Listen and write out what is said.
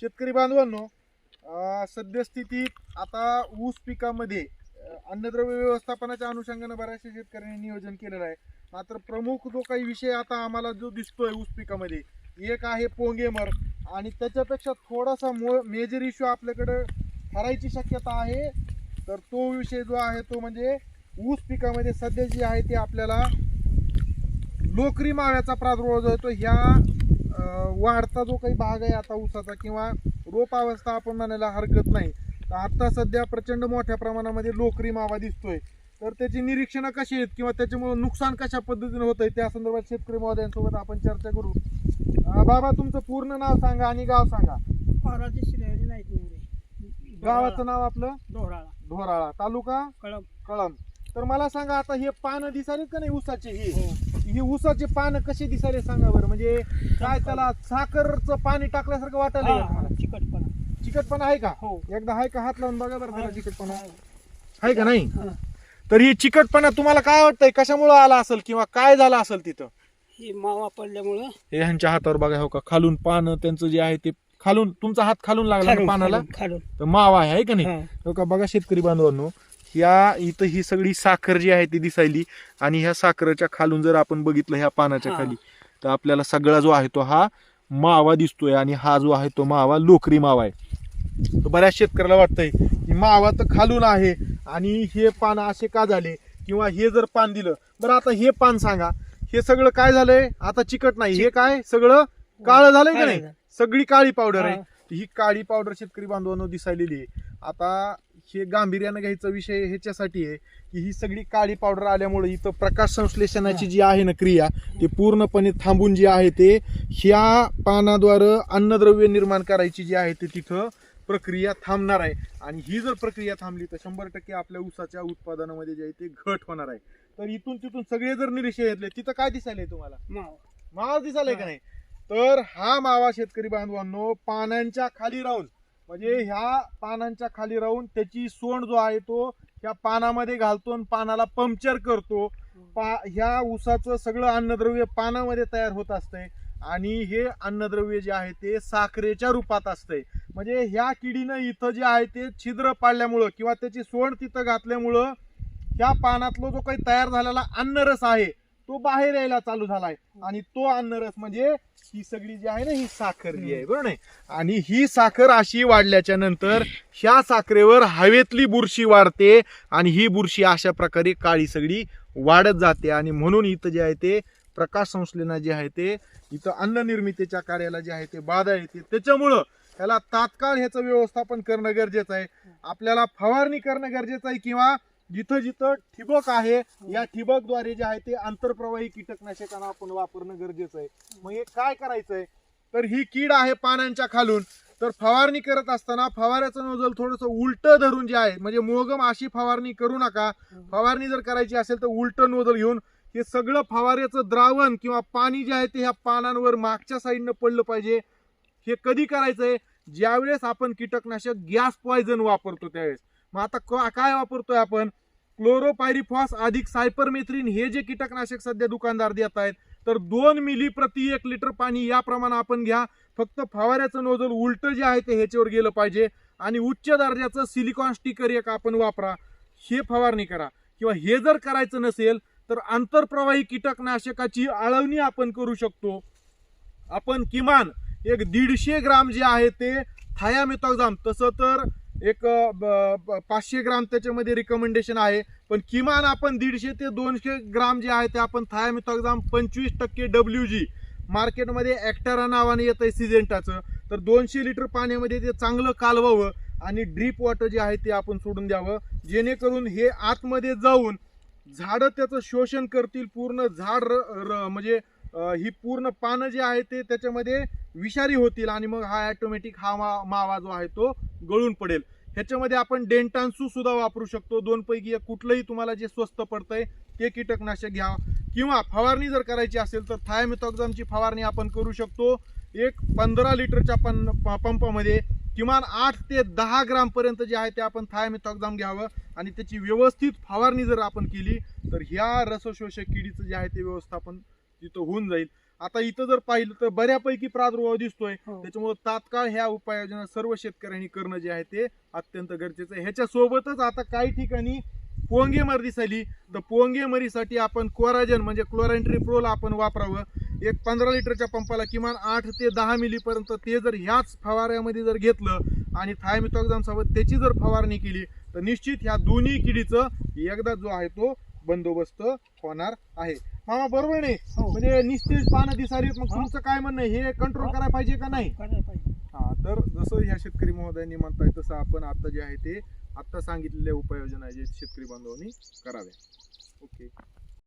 शेतकरी बांधवांनो सद्यस्थितीत आता ऊस पिकामध्ये अन्नद्रव्य व्यवस्थापनाच्या अनुषंगाने बऱ्याचशा शेतकऱ्यांनी नियोजन केलेलं आहे. मात्र प्रमुख जो काही विषय आता आम्हाला जो दिसतोय ऊस पिकामध्ये एक आहे पोंगेमर आणि त्याच्यापेक्षा थोडासा मो मेजर इश्यू आपल्याकडं ठरायची शक्यता आहे. तर तो विषय जो आहे तो म्हणजे ऊस पिकामध्ये सध्या जी आहे ते आपल्याला लोकरी माव्याचा प्रादुर्भाव जो आहे तो ह्या वाढता जो काही भाग आहे आता ऊसाचा किंवा रोप अवस्था आपण म्हणायला हरकत नाही. तर आता सध्या प्रचंड मोठ्या प्रमाणामध्ये लोकरी मावा दिसतोय. तर त्याची निरीक्षणं कशी आहेत किंवा त्याच्यामुळे नुकसान कशा पद्धतीने होत आहे त्या संदर्भात शेतकरी महोदयांसोबत आपण चर्चा करू. बाबा तुमचं पूर्ण नाव सांगा आणि गाव सांगा. गावाचं नाव आपलं? डोहराळा ढोराळा तालुका? कळम कळम तर मला सांगा आता हे पानं दिसाले का नाही ऊसाचे हे. हो ऊसाचे पानं कसे दिसाले सांगा बरं? म्हणजे काय त्याला साखरचं पाणी टाकल्यासारखं वाटायला तुम्हाला? चिकटपणा. चिकटपणा आहे का? हो. एकदा आहे का हात लावून बघा बरं त्याला. चिकटपणा. आहे का नाही? हा. तर ही चिकटपणा तुम्हाला काय वाटतंय? कशामुळे आला असेल किंवा काय झालं असेल तिथं? ही मावा पडल्यामुळं. हे ह्यांच्या हातावर बघा हो का? खालून पानं त्यांचं जे आहे ते खालून तुमचा हात खालून लागला ना खालून पानाला? खालून- खालून. तर मावा आहे है का नाही? हा. हो का? बघा शेतकरी बांधवांनो ह्या इथं ही सगळी साखर जी आहे ती दिसायली. आणि ह्या साखरेच्या खालून जर आपण बघितलं ह्या पानाच्या. खाली तर आपल्याला सगळा जो आहे तो हा मावा दिसतोय आणि हा जो आहे तो मावा लोकरी मावा आहे. बऱ्याच शेतकऱ्याला वाटतंय की मावा तर खालून आहे आणि हे पान असे का झाले किंवा हे जर पान दिलं? बरं आता हे पान सांगा. हे सगळं काय झालंय? आता चिकट नाही. हे काय? सगळं काळं झालंय का नाही. सगळी काळी पावडर आहे. ही काळी पावडर शेतकरी बांधवांनो दिसायलेली आहे. आता हे गांभीर्यानं घ्यायचा विषय ह्याच्यासाठी आहे की ही सगळी काळी पावडर आल्यामुळे इथं प्रकाश संश्लेषणाची जी आहे ना क्रिया ते पूर्णपणे थांबून जी आहे ते ह्या पानाद्वारे अन्नद्रव्य निर्माण करायची जी आहे ते तिथं प्रक्रिया थांबणार आहे. आणि ही जर प्रक्रिया थांबली तर शंभर टक्के आपल्या ऊसाच्या उत्पादनामध्ये जे आहे ते घट होणार आहे. तर इथून तिथून सगळे जर निरीक्षण घेतले तिथं काय दिसायलंय तुम्हाला? मावा. मावा दिसायलाय का नाही? तर हा मावा शेतकरी बांधवांनो पानांच्या खाली राहून म्हणजे ह्या पानांच्या खाली राहून त्याची सोंड जो आहे तो ह्या पानामध्ये घालतो आणि पानाला पंक्चर करतो. पा ह्या ऊसाचं सगळं अन्नद्रव्य पानामध्ये तयार होत असतंय. आणि हे अन्नद्रव्य जे आहे ते साखरेच्या रूपात असतंय. म्हणजे ह्या किडीनं इथं जे आहे ते छिद्र पाडल्यामुळं किंवा त्याची सोंड तिथं घातल्यामुळं ह्या पानातलं जो काही तयार झालेला अन्नरस आहे तो बाहेर यायला चालू झालाय. आणि तो अन्नरस म्हणजे ही सगळी जी आहे ना ही साखर जी आहे बरोबर नाही? आणि ही साखर अशी वाढल्याच्या नंतर ह्या साखरेवर हवेतली बुरशी वाढते आणि ही बुरशी अशा प्रकारे काळी सगळी वाढत जाते. आणि म्हणून इथं जे आहे ते प्रकाश संश्लेषण जे आहे ते इथं अन्न निर्मितीच्या कार्याला जे आहे ते बाधा येते. त्याच्यामुळं त्याला तात्काळ ह्याचं व्यवस्थापन करणं गरजेचं आहे. आपल्याला फवारणी करणं गरजेचं आहे किंवा जिथं जिथं ठिबक आहे या ठिबकद्वारे जे आहे ते आंतरप्रवाही कीटकनाशकांना आपण वापरणं गरजेचं आहे. मग हे काय करायचंय? तर ही कीड आहे पानांच्या खालून. तर फवारणी करत असताना फवाऱ्याचं नोजल थोडंसं उलट धरून जे आहे म्हणजे मोगम अशी फवारणी करू नका. फवारणी जर करायची असेल तर उलट नोजल घेऊन हे सगळं फवाऱ्याचं द्रावण किंवा पाणी जे आहे ते ह्या पानांवर मागच्या साईडनं पडलं पाहिजे. हे कधी करायचंय? ज्यावेळेस आपण कीटकनाशक गॅस पॉयझन वापरतो त्यावेळेस. मग आता क- काय वापरतोय आपण? क्लोरोपायरिफॉस अधिक सायपरमेथ्रिन हे जे कीटकनाशक सध्या दुकानदार देत आहेत तर दोन मिली प्रति एक लिटर पाणी या प्रमाण आपण घ्या. फक्त फवाऱ्याचं नोजल उलट जे आहे ते ह्याच्यावर गेलं पाहिजे. आणि उच्च दर्जाचं सिलिकॉन स्टिकर एक आपण वापरा. हे फवारणी करा. किंवा हे जर करायचं नसेल तर आंतरप्रवाही कीटकनाशकाची आळवणी आपण करू शकतो. आपण किमान एक दीडशे ग्राम जे आहे ते थायामेथॉक्झाम तसं तर एक ब- पाचशे ग्राम त्याच्यामध्ये रिकमेंडेशन आहे. पण किमान आपण दीडशे ते दोनशे ग्राम जे आहे ते आपण थायमिथॉक्झाम पंचवीस टक्के डब्ल्यू जी मार्केटमध्ये ॲक्टारा नावाने येत आहे सिजेंटाचं तर दोनशे लिटर पाण्यामध्ये ते चांगलं कालवावं आणि ड्रीप वॉटर जे आहे ते आपण सोडून द्यावं. जेणेकरून हे आतमध्ये जाऊन झाडं त्याचं शोषण करतील पूर्ण झाड र, र म्हणजे ही पूर्ण पानं जे आहे ते त्याच्यामध्ये विषारी होतील आणि मग हा ॲटोमॅटिक हा मा मावा जो आहे तो गळून पडेल. ह्याच्यामध्ये आपण डेंटान्सू सुद्धा वापरू शकतो. दोन पैकी एक कुठलंही तुम्हाला जे स्वस्त पडतंय ते कीटकनाशक घ्या. किंवा फवारणी जर करायची असेल तर थायमेथॉक्झामची फवारणी आपण करू शकतो. एक पंधरा लिटरच्या पं प- पंपामध्ये किमान आठ ते दहा ग्रामपर्यंत जे आहे ते आपण थायमेथॉक्झाम घ्यावं. आणि त्याची व्यवस्थित फवारणी जर आपण केली तर ह्या रसशोषक किडीचं जे आहे ते व्यवस्थापन तिथं होऊन जाईल. आता इथं जर पाहिलं तर बऱ्यापैकी प्रादुर्भाव दिसतोय. हो. त्याच्यामुळे तात्काळ ह्या उपाययोजना सर्व शेतकऱ्यांनी करणं जे आहे ते अत्यंत गरजेचं आहे. ह्याच्या सोबतच आता काही ठिकाणी पोंगे मर दिसायली तर पोंगे मरीसाठी आपण कोराजन म्हणजे क्लोरांट्रिप्रोल आपण वापरावं. एक पंधरा लिटरच्या पंपाला किमान आठ ते दहा मिलीपर्यंत ते जर ह्याच फवाऱ्यामध्ये जर घेतलं आणि थायमिथॉक्झाम सोबत त्याची जर फवारणी केली तर निश्चित ह्या दोन्ही किडीचं एकदा जो आहे तो बंदोबस्त होणार आहे. मामा बरोबर नाही हो. म्हणजे निस्तेज पानं दिसारी मग तुमचं काय म्हणणं आहे? हे कंट्रोल करायला पाहिजे का नाही? करायला पाहिजे. हा तर जसं ह्या शेतकरी महोदयांनी म्हणताय तसं आपण आता जे आहे ते आता सांगितलेल्या उपाययोजना जे शेतकरी बांधवांनी कराव्या. ओके.